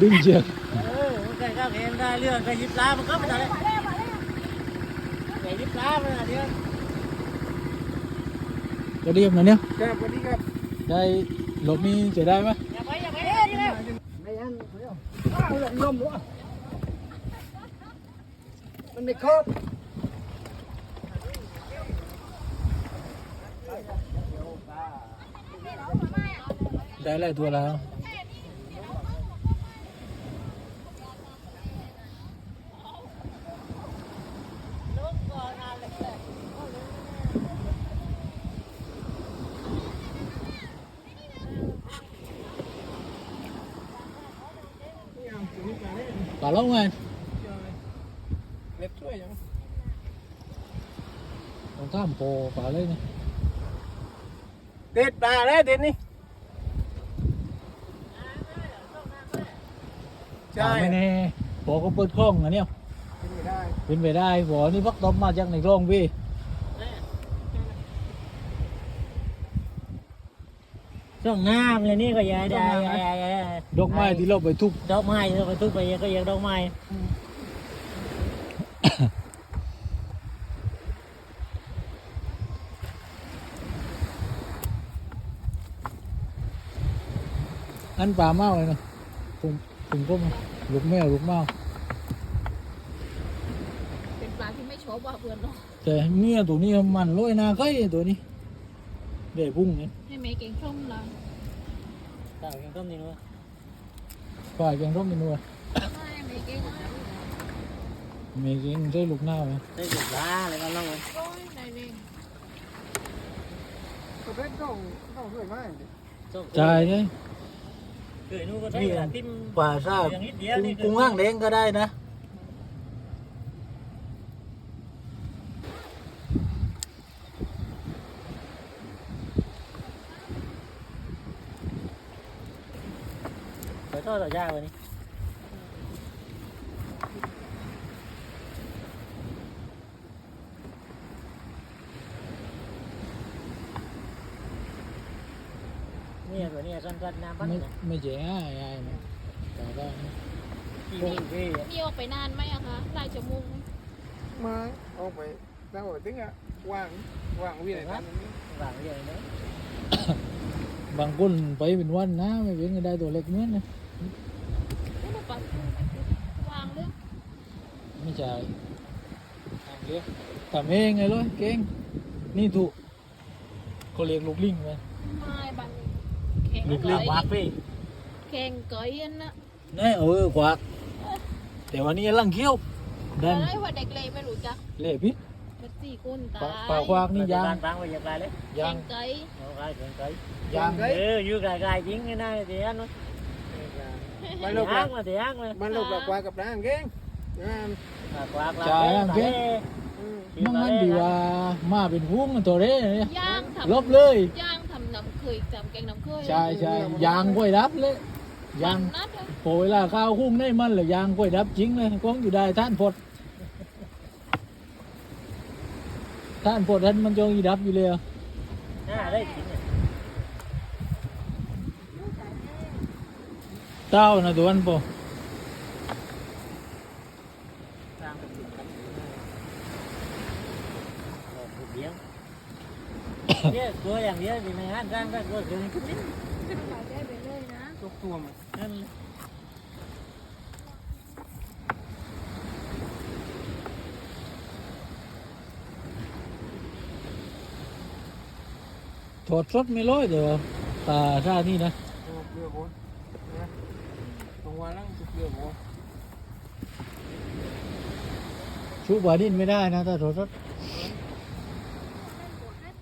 ดึงเชือกเออมันแค่ข้าวแพงได้เรื่องแค่ยิบล้ามันก็ไม่ได้เลยแค่ยิบล้ามันอะเดียจะเรียบนะเนี่ยครับวันนี้ครับได้หลบมีจะได้ไหมอย่าไปอย่าไปเร็วเร็วไม่ยันเดี๋ยลมด้วยมันไม่ครบได้หลายตัวแล้ว นี่เอาตัวนี้มา เลยป่าเล่าไงเล็บช่วยยังต้องข้ามโปป่าเลยนะเด็ดปลาแล้วเด็ดนี่ป่าไม่แน่ปอก็เปิดคล่องนะเนี่ยกินไม่ได้เป็นไปได้บ่นี่พักต้มมาจากในคลองพี่ ช่องน้ำเลยนี่ก็ยังได้ดอกไม้ที่เราไปทุบดอกไม้เราไปทุบไปก็ยังดอกไม้อันป่าเมาเลยนะผมผมก็ลูกแมวลูกเมาเป็นปลาที่ไม่ชอบว่าเพื่อนเนาะแต่เนี่ยตัวนี้มันลอยหนาไก่ตัวนี้เดี๋ยวพุ่งนี่ให้เมย์เก่งช่องเราต่างกันต้มนี่นู้นฝ่ายแกงร่มเป็นนัวไม่เมย์เก่งนะมีกินได้ลูกหน้าไหมได้หยุดล้าอะไรกันลองโอ้ยในเร่งตัวเป็ดต้องต้องช่วยมากใช่ใช่เคยนู้นก็ใช่ติ้มป่าซาอย่างนิดเดียวนี่กุ้งห้างแดงก็ได้นะ ไปทอดต่อยากเลยนี่นี่ตัวนี้สั้นๆน้ำปั้นไม่ไม่เจ๋งอะยายนะแต่ได้นะที่นี่พี่นี่ออกไปนานไหมอะคะหลายชั่วโมงไหมมาเอาไปแล้วถึงอะวางวางวิ่งอะไรกันนี้หลังใหญ่เนาะ บางคนไปเป็นวันนะไม่เป็นก็ได้ตัวเล็กเนื้อนะไม่ได้ปลาทูวางเรื่องไม่ใช่ทางเลี้ยงทำเองไงเลยเก่งนี่ถูกเขาเรียกลูกลิงไหมไม่บันแข่งลูกเกเลี้ยงยวักพี่แข่งเกยอันนะนี่เออขวากแต่วันนี้ลังเขี้ยวดันได้ว่าเด็กเลยไม่รู้จักเละพิษเป็น สี่คนตาปลายปลาควากนี่ยางบ้านบางไปอยากไรเลยยาแข่งงเกยเอาไรเกินไกยางเอออยู่ไกลๆจริงไงนะเดี๋ยวนู้นมันเดี๋ลูยวกหลัฮักกมาเดี๋ยวฮักมามันลูกหลักกว่ากับนางเก่งงานกวากจ่ายฮักเด้อืมน้องมันดีว่ามาเป็นพุ้งตัวเร่เนี่ยย่างทำลบเลยย่างทำน้ำเคยจำแกงน้ำเคยใช่ใช่ยางกล้วยดับเลยยางนัดเลยโผล่เวลาข้าวคุ้งได้มันเลยยางกล้วยดับจริงเลยก้องอยู่ได้ท่านพด ท่านพดท่านมันจงอีดับอยู่เลยน่าได้กินเนี่ยเต้านะตัวนั้นปอสร้างเป็นสิ่งกันถูกเลี้ยงเนี่ยตัวอย่างเดียวอยู่ในห้างสร้างก็ตัวถึงขึ้นนิดขายได้ไปเลยนะทุกตัวมันนั่น อดรถไม่ร้อยเดี๋ยวตาท่านี่นะเอาเรือโบนนะตรงวันนั่งจุดเรือโบนชูบาดินไม่ได้นะถ้าถอดรถ